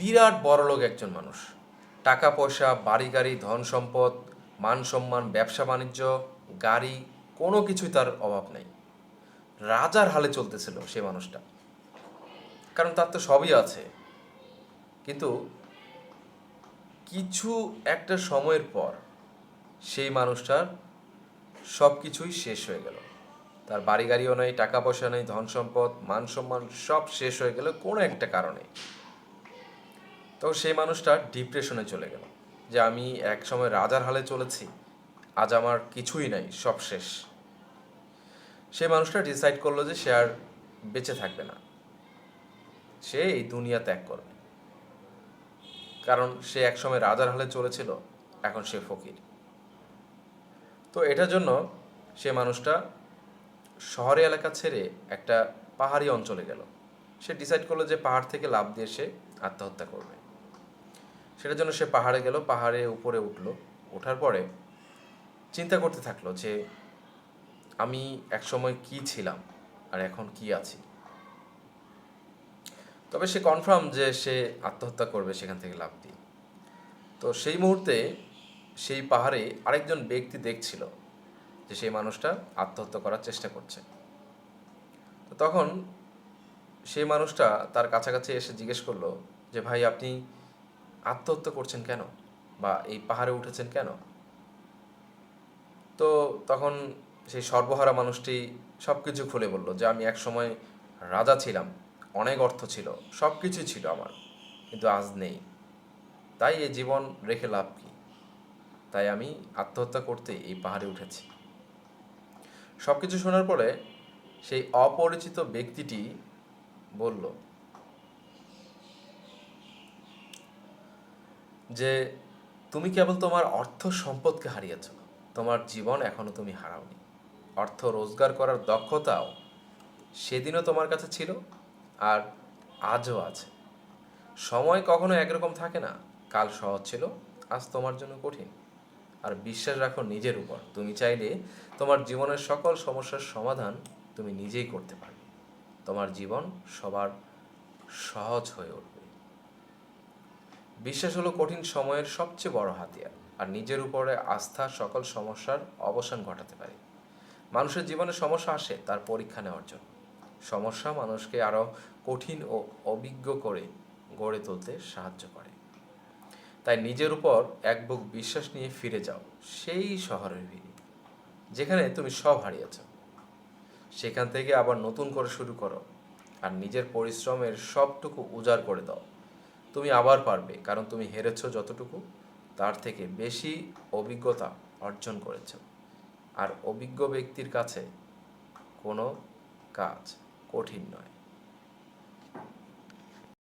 বিরাট বড়লোক একজন মানুষ। টাকা পয়সা বাড়ি গাড়ি ধন সম্পদ মান সম্মান ব্যবসা বাণিজ্য গাড়ি, কোনো কিছুই তার অভাব নেই। রাজার হালে চলতেছিল সে মানুষটা। কারণ তার তো সবই আছে। কিন্তু কিছু একটা সময়ের পর সেই মানুষটার সব কিছুই শেষ হয়ে গেল। তার বাড়ি গাড়িও নেই টাকা পয়সা নেই ধন সম্পদ মান সম্মান সব শেষ হয়ে গেল কোনো একটা কারণে। তো সেই মানুষটা ডিপ্রেশনে চলে গেল। যে আমি এক সময় রাজার হালে চলেছি, আজ আমার কিছুই নাই, সব শেষ। সে মানুষটা ডিসাইড করল যে সে আর বেঁচে থাকবে না। সে এই দুনিয়া ত্যাগ করবে। কারণ সে একসময় রাজার হালে চলেছিল, এখন সে ফকির। তো এটার জন্য সে মানুষটা শহরে এলাকা ছেড়ে একটা পাহাড়ি অঞ্চলে গেল। সে ডিসাইড করল যে পাহাড় থেকে লাভ দিয়ে সে আত্মহত্যা করবে। সেটার জন্য সে পাহাড়ে গেল, পাহাড়ে উপরে উঠল। ওঠার পরে চিন্তা করতে থাকল যে আমি একসময় কি ছিলাম আর এখন কি আছি। তবে সে কনফার্ম যে সে আত্মহত্যা করবে, সেখান থেকে লাভ দিয়ে তো সেই মুহূর্তে সেই পাহাড়ে আরেকজন ব্যক্তি দেখছিল যে সেই মানুষটা আত্মহত্যা করার চেষ্টা করছে। তো তখন সেই মানুষটা তার কাছাকাছি এসে জিজ্ঞেস করল যে, ভাই, আপনি আত্মহত্যা করছেন কেন? বা এই পাহাড়ে উঠেছেন কেন? তো তখন সেই সর্বহারা মানুষটি সব কিছু খুলে বলল যে আমি এক সময় রাজা ছিলাম, অনেক অর্থ ছিল সব কিছুই ছিল আমার, কিন্তু আজ নেই। তাই এই জীবন রেখে লাভ কি? তাই আমি আত্মহত্যা করতে এই পাহাড়ে উঠেছি। সব কিছু শোনার পরে সেই অপরিচিত ব্যক্তিটি বলল যে তুমি কেবল তোমার অর্থ সম্পদকে হারিয়েছ, তোমার জীবন এখনও তুমি হারাওনি। অর্থ রোজগার করার দক্ষতাও সেদিনও তোমার কাছে ছিল আর আজও আছে। সময় কখনো একরকম থাকে না, কাল সহজ ছিল, আজ তোমার জন্য কঠিন। আর বিশ্বাস রাখো নিজের উপর, তুমি চাইলে তোমার জীবনের সকল সমস্যার সমাধান তুমি নিজেই করতে পারবে। তোমার জীবন সবার সহজ হয়ে উঠবে। বিশ্বাস হলো কঠিন সময়ের সবচেয়ে বড় হাতিয়ার, আর নিজের উপরে আস্থা সকল সমস্যার অবসান ঘটাতে পারে। মানুষের জীবনে সমস্যা আসে, তার পরীক্ষা নেওয়ার জন্য। সমস্যা মানুষকে আরও কঠিন ও অভিজ্ঞ করে গড়ে তুলতে সাহায্য করে। তাই নিজের উপর এক বুক বিশ্বাস নিয়ে ফিরে যাও, সেই শহরের ভিড়ে, যেখানে তুমি সব হারিয়েছ। সেখান থেকে আবার নতুন করে শুরু করো, আর নিজের পরিশ্রমের সবটুকু উজাড় করে দাও। তুমি আবার পারবে, কারণ তুমি হেরেছ যতটুকু, তার থেকে বেশি অভিজ্ঞতা অর্জন করেছ। আর অভিজ্ঞ ব্যক্তির কাছে কোনো কাজ কঠিন নয়।